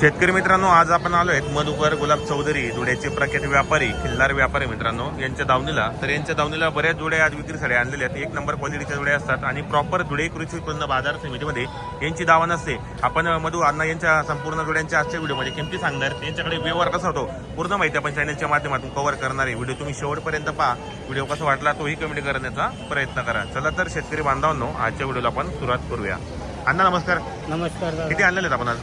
शेतकरी मित्रांनो आज आपण आलो आहेत मधुकर गुलाब चौधरी धुळ्याचे प्रख्यात व्यापारी खिल्लार व्यापारी मित्रांनो यांच्या दावणीला. तर यांच्या दावणीला बऱ्याच जोड्या आज विक्रीसाठी आणलेल्या आहेत. एक नंबर क्वालिटीच्या जोड्या असतात आणि प्रॉपर धुळे कृषी उत्पन्न बाजार समितीमध्ये यांची दावा नसते आपण मधु अण्णा यांच्या संपूर्ण जोड्यांच्या आजच्या व्हिडिओमध्ये किमती सांगणार. यांच्याकडे व्यवहार कसा होतो पूर्ण माहिती आपण चॅनलच्या माध्यमातून कव्हर करणारे व्हिडिओ तुम्ही शेवटपर्यंत पहा. व्हिडिओ कसा वाटला तोही कमेंट करण्याचा प्रयत्न करा. चला तर शेतकरी बांधवांनो आजच्या व्हिडिओला आपण सुरुवात करूया. अण्णा नमस्कार. नमस्कार किती आणलेले आहेत आपण आज?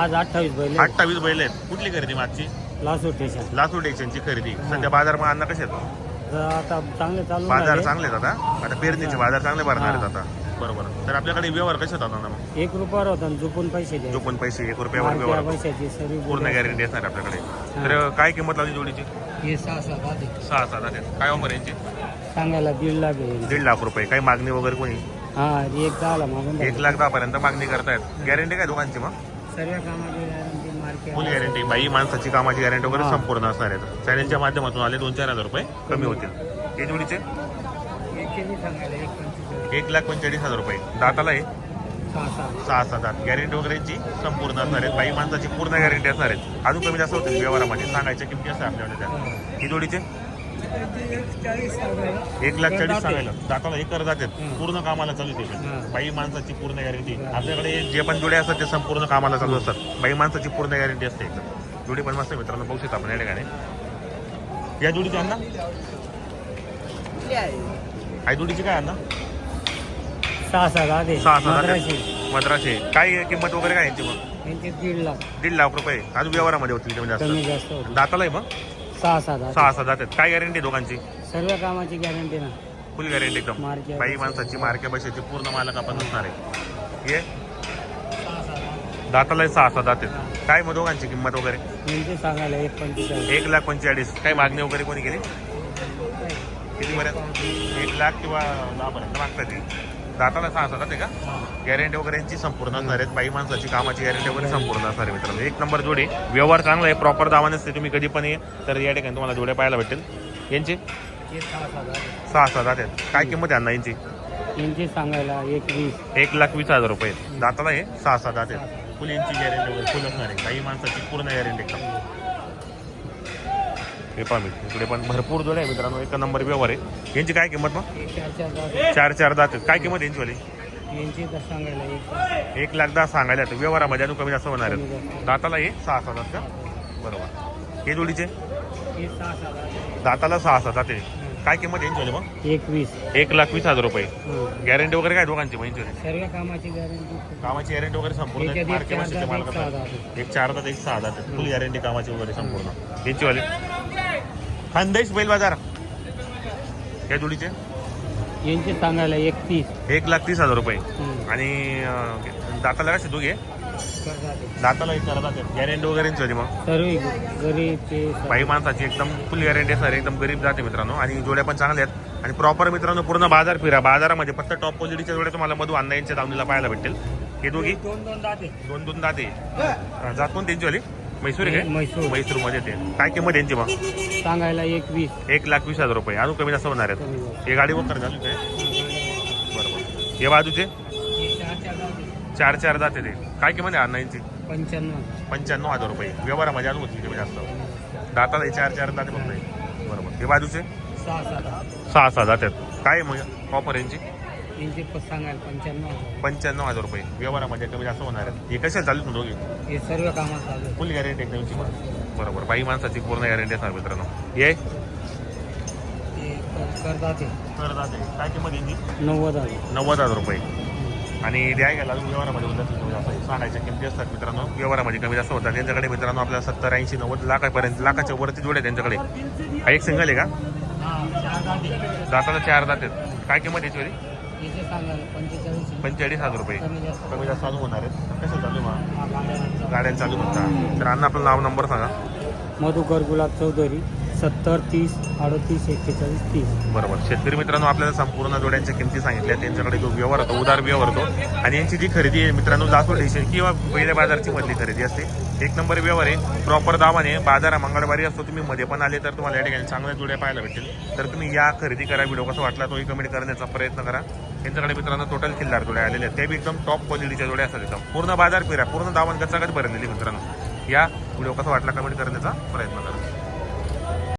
आज अठ्ठावीस बैल अठ्ठावीस बैल आहेत. कुठली खरेदी मागची? लासूर स्टेशन लासूर टेक्शनची खरेदी. सध्या बाजार मग अन्न कसे आहेत? आता चांगले चालू बाजार झाले. चांगले आहेत आता? आता पेरणीचे बाजार चांगले भरणार आहेत आता. बरोबर. तर आपल्याकडे व्यवहार कसे होतात ना मग? एक रुपयावर होता आणि झोपून पैसे द्या जो पण पैसे एक रुपयावर व्यवहार. होतो. पैशाची सर्व पूर्ण गॅरंटी असणार आहे आपल्याकडे. तर काय किंमत लावली जोडीची? हे सहा सात आधी सहा सात आहेत काय ऑफर यांची? सांगायला दीड लाख आहे. दीड लाख रुपये. काही मागणी वगैरे कोणी? हा एक दहाला मागून एक लाख दहा पर्यंत मागणी करतायत. गॅरंटी काय दोघांची मग? सर्व कामाची गॅरंटी मार्केट फुल गॅरंटी बाई माणसाची कामाची गॅरंटी वगैरे. संपूर्ण असणार आहे चॅनलच्या माध्यमातून आले दोन चार हजार रुपये कमी होतील. हे जोडीचे सांगायला एक पंचवीस एक लाख पंचेचाळीस हजार रुपये. दाताला आहे सहा सहा. सात आठ गॅरंटी वगैरेची संपूर्ण असणार आहेत. बाई माणसाची पूर्ण गॅरंटी असणार आहेत. अजून कमी जास्त होतील व्यवहारामध्ये. सांगायच्या किमती असतात आपल्याकडे त्या. ही जोडीचे एक लाख चाळीस सांगायला दाताला एक कर जातात पूर्ण कामाला चालू ते. हं. बाई माणसाची पूर्ण गॅरंटी आपल्याकडे जे पण जोडे असतात ते संपूर्ण कामाला चालू असतात. बाई माणसाची पूर्ण गॅरंटी असते एकदम. जोडी पण मस्त मित्रांनो. बघू शकता आपण या ठिकाणी. या जोडीची अण्णा? आई जोडीची काय अण्णा? सहा सहा सात मद्राशी मद्राशे काय किंमत वगैरे काय यांची मग? दीड लाख. दीड लाख रुपये. अजून व्यवहारामध्ये होतील होते दाताला आहे मग? सहा सात सहा सहा जातात काय गॅरंटी दोघांची? सर्व कामाची गॅरंटी ना. फुल गॅरंटी एकदम. मार्के बाई माणसाची मार्के पैशाची पूर्ण मालक आपण असणार आहे. ये. दाताला सहा सहा जातात काय मग दोघांची किंमत वगैरे? सांगायला एक पंचेचाळीस. एक लाख पंचेचाळीस. काय मागणी वगैरे कोणी केली? किती पर्यंत एक लाख किंवा दहा पर्यंत मागतात ते. दाताला सहा सहा जाते का? गॅरंटी वगैरे यांची संपूर्ण असणार आहेत. बाई माणसाची कामाची गॅरंटी वगैरे संपूर्ण असणार आहे मित्रांनो. एक नंबर जोडी. व्यवहार चांगला आहे. प्रॉपर दावा नसते तुम्ही कधी पण ये. तर या ठिकाणी तुम्हाला जोड्या पाहायला भेटेल यांची? हे सहा सहा सहा जातात काय किंमत आहे यांची? यांचे सांगायला एक वीस. एक लाख वीस हजार रुपये. दाताला हे सहा सहा दात आहेत. फुल यांची गॅरंटी वगैरे फुल असणार आहे. काही माणसाची पूर्ण गॅरंटी एकदम. हे पहा मी इकडे पण भरपूर जोड्या आहे मित्रांनो. एक नंबर व्यवहार आहे. यांची काय किंमत मग? चार चार दात काय किंमत यांची वाली? एक लाख. दहा सांगायला. व्यवहारामध्ये अजून कमी जास्त होणार. दाताला हे सहा सहा दात का? बरोबर. हे जोडीचे? सात दाताला सहा सहा दाते काय किंमत यांची वाली मग? एक वीस एक लाख वीस हजार रुपये. गॅरंटी वगैरे काय दोघांची? सर्व कामाची गॅरंटी. कामाची गॅरंटी वगैरे संपूर्ण. एक चार दात एक सहा दात फुल गॅरंटी कामाची वगैरे संपूर्ण. यांची वाली? खानदेश बैल बाजार. या जोडीचे? यांचे सांगायला एकतीस एक लाख तीस हजार रुपये. आणि अं, दाताला कसे दोघे? करतात. दाताला एक करा गॅरंटी वगैरे यांची होती मग. सर्व गरीब ते सर्व. बाई माणसाची एकदम फुल गॅरंटी असणार एकदम गरीब जाते मित्रांनो. आणि जोड्या पण चांगल्या आहेत. आणि प्रॉपर मित्रांनो पूर्ण बाजार फिरा. बाजारामध्ये फक्त टॉप क्वालिटीच्या जोड्या तुम्हाला मधू अण्णा यांच्या दावणीला पाहायला भेटेल हे दोघी? दोन दोन दाते. दोन दोन दाते. जात कोण त्यांची वाली? म्हैसूर आहे म्हैसूर. म्हैसूरमध्ये ते. काय किंमत यांची मग? सांगायला एक वीस. एक लाख वीस हजार रुपये. अजून कमी जास्त होणार आहेत. हे गाडी वगैरे झाली काय बरोबर. हे बाजूचे चार चार जाते ते. काय किंमत आहे अण्णा यांची? पंच्याण्णव पंच्याण्णव हजार रुपये. व्यवहारामध्ये अजून होतील कमी जास्त. दाताला हे चार चार दाते फक्त. आहे. बरोबर. हे बाजूचे सहा सात. सहा सहा जातात. काय आहे मग? ऑफर यांची? यांचे प- सांगायला पंच्याण्णव हजार. पंच्याण्णव हजार रुपये. व्यवहारामध्ये कमी जास्त होणार आहेत. हे कशा चालू दोघी? हे सर्व कामात चालू आहे. फुल गॅरंटी एकदम पण. बरोबर. बाई माणसाची पूर्ण गॅरंटी असणार मित्रांनो. ये ते करतात काय किंमत यांची? नव्वद हजार. नव्वद हजार रुपये. आणि द्याय गेला अजून व्यवहारामध्ये होतात कमी जास्त आहे. सांगायच्या किमती असतात मित्रांनो. व्यवहारामध्ये कमी जास्त होतात. त्यांच्याकडे मित्रांनो आपल्याला सत्तर ऐंशी नव्वद लाखापर्यंत लाखाच्या वरती जोड आहे त्यांच्याकडे. हा एक सिंगल आहे का? हा चार दाते. दाताला चार जातात काय किंमत याची वाली? सांगायला पंचेचाळीस हजार रुपये. कमी जास्त. चालू होणार आहेत. कसं चालू मग. गाड्या चालू. होता तर अण्णा आपलं नाव नंबर सांगा. मधुकर गुलाब चौधरी. सत्तर तीस अडतीस एक्केचाळीस तीस. बरोबर. शेतकरी मित्रांनो आपल्याला संपूर्ण जोड्यांच्या किमती सांगितल्या त्यांच्याकडे जो व्यवहार होतो उदार व्यवहार होतो. आणि यांची जी खरेदी आहे मित्रांनो जातो स्टेशन किंवा पहिल्या बाजारची मधली खरेदी असते. एक नंबर व्यवहार आहे. प्रॉपर दावाने बाजारा मंगळवारी असतो. तुम्ही मध्ये पण आले तर तुम्हाला या ठिकाणी चांगल्या जोड्या पाहायला भेटेल तर तुम्ही या खरेदी करा व्हिडिओ कसा वाटला तोही कमेंट करण्याचा प्रयत्न करा. त्यांच्याकडे मित्रांनो टोटल किल्लार जोड्या आलेल्या आहेत. ते बी एकदम टॉप क्वालिटीच्या जोड्या असतात एकदम. पूर्ण बाजार फिरा पूर्ण दावण गचागच भरलेली मित्रांनो. या व्हिडिओ कसा वाटला कमेंट करण्याचा प्रयत्न करा.